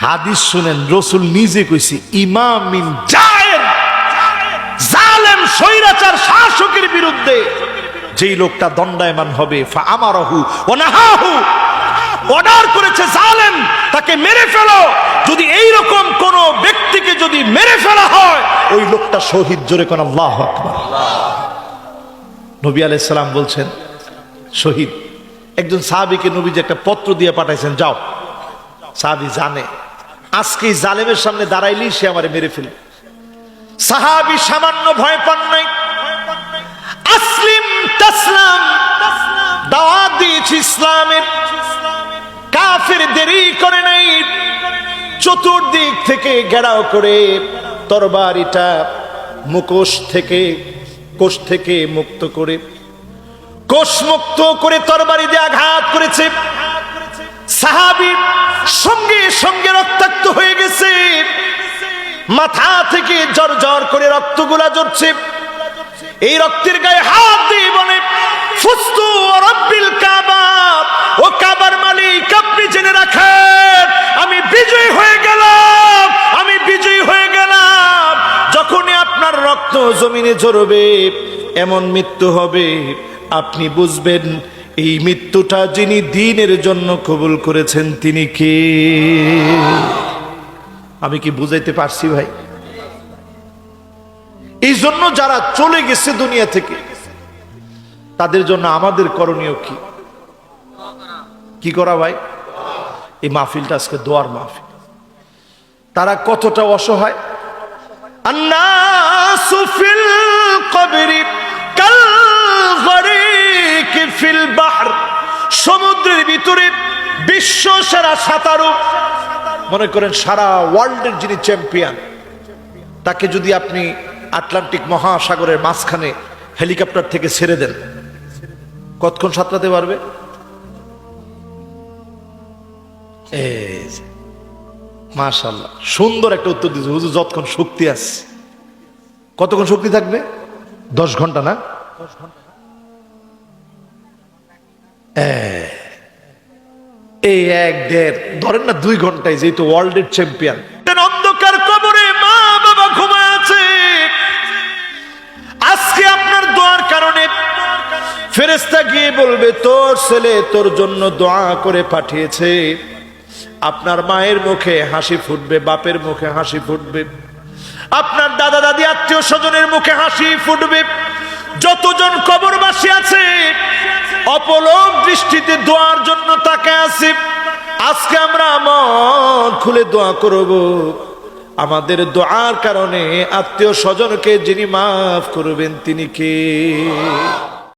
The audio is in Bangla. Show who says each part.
Speaker 1: হাদিস শুনেন, রসুল নিজে কইছে, ইমাম মিন জায়ের, জালেম, স্বৈরাচার, শাসকের বিরুদ্ধে যেই লোকটা দণ্ডায়মান হবে আমারহু অর্ডার করেছে জালেম, তাকে মেরে ফেলো। যদি এই রকম কোন ব্যক্তিকে যদি মেরে ফেলা হয়, ওই লোকটা শহীদ, জোরে কোন আল্লাহ আকবার। নবী আলাইহিস সালাম বলছেন, শহীদ, একজন সাহাবিকে নবী যে একটা পত্র দিয়ে পাঠাইছেন, যাও। সাহাবি জানে। আজকে জালেমের সামনে দাঁড়াইলেই সে আমারে মেরে ফেলবে সাহাবি সামান্য ভয় পান নাই। আসলিম দেরি করে নাই। চতুর্দিক থেকে করে তরবারিটা মুখোশ থেকে, কোষ থেকে মুক্ত করে। কোষ মুক্ত করে তরবারি দিয়ে আঘাত করেছে। সাহাবি সঙ্গে সঙ্গে রক্তাক্ত হয়ে গেছে। মাথা থেকে জ্বর করে রক্তগুলা জড়ছে এই রক্তের গায়ে হাত দিয়ে বলে, ফুস্তু রব্বিল কাবা। ও কাবার মালিক, আপনি জেনে রাখেন, আমি বিজয়ী হয়ে গেলাম, আমি বিজয়ী হয়ে গেলাম। যখনই আপনার রক্ত জমিনে ঝরবে, এমন মৃত্যু হবে, আপনি বুঝবেন এই মৃত্যুটা যিনি দিনের জন্য কবুল করেছেন, তিনি কে? আমি কি বুঝাইতে পারছি ভাই? এই জন্য যারা চলে গেছে দুনিয়া থেকে, তাদের জন্য আমাদের করণীয় কি? কি করা ভাই? এই মাহফিলটা আজকে দোয়ার মাহফিল। তারা কতটা অসহায়? আন্নাসু ফিল কবরি ভিতরে বিশ্ব সেরা সাঁতারু। মনে করেন সারা ওয়ার্ল্ডের যিনি চ্যাম্পিয়ন তাকে যদি আপনি আটলান্টিক মহাসাগরের মাঝখানে হেলিকপ্টার থেকে ছেড়ে দেন কতক্ষণ সাঁতরাতে পারবে? মাশাল্লাহ সুন্দর একটা উত্তর দিয়েছে। হুজুর যতক্ষণ শক্তি আছে কতক্ষণ শক্তি থাকবে? দশ ঘণ্টা না? এ, এই এক দেড়, ধরেন না দুই ঘন্টায় যেহেতু ওয়ার্ল্ডের চ্যাম্পিয়ন। অন্ধকার কবরে মা বাবা ঘুমায় আছে। আজকে আপনার দোয়ার কারণে ফেরেস্তা গিয়ে বলবে, তোর ছেলে তোর জন্য দোয়া করে পাঠিয়েছে। আপনার মায়ের মুখে হাসি ফুটবে, বাপের মুখে হাসি ফুটবে। আপনার দাদা, দাদি, আত্মীয় স্বজনের মুখে হাসি ফুটবে। যতজন কবরবাসী আছে অপলক দৃষ্টিতে দোয়ার জন্য তাকে আসি আজকে আমরা মন খুলে দোয়া করব। আমাদের দোয়ার কারণে আত্মীয় স্বজনকে যিনি মাফ করবেন, তিনি কে?